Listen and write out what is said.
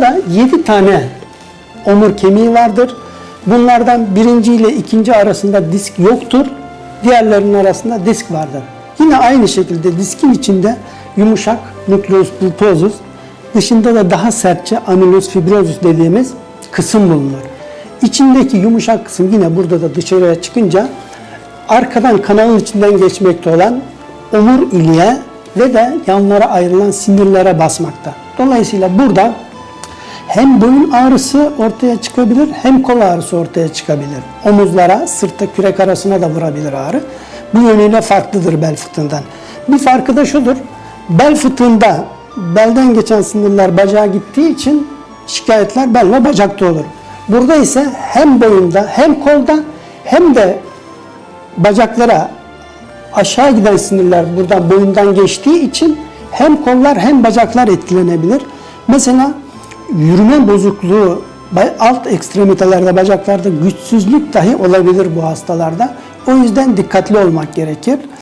da 7 tane omur kemiği vardır. Bunlardan birinci ile ikinci arasında disk yoktur. Diğerlerinin arasında disk vardır. Yine aynı şekilde diskin içinde yumuşak nukleus pulposus, dışında da daha sertçe amilus fibrosus dediğimiz kısım bulunur. İçindeki yumuşak kısım yine burada da dışarıya çıkınca arkadan kanalın içinden geçmekte olan omur iliğe ve de yanlara ayrılan sinirlere basmakta. Dolayısıyla burada hem boyun ağrısı ortaya çıkabilir hem kol ağrısı ortaya çıkabilir. Omuzlara, sırta, kürek arasına da vurabilir ağrı. Bu yönüyle farklıdır bel fıtığından. Bir farkı da şudur. Bel fıtığında belden geçen sinirler bacağa gittiği için şikayetler bel ve bacakta olur. Burada ise hem boyunda hem kolda hem de bacaklara aşağı giden sinirler buradan boyundan geçtiği için hem kollar hem bacaklar etkilenebilir. Mesela yürüme bozukluğu alt ekstremitelerde bacaklarda güçsüzlük dahi olabilir bu hastalarda. O yüzden dikkatli olmak gerekir.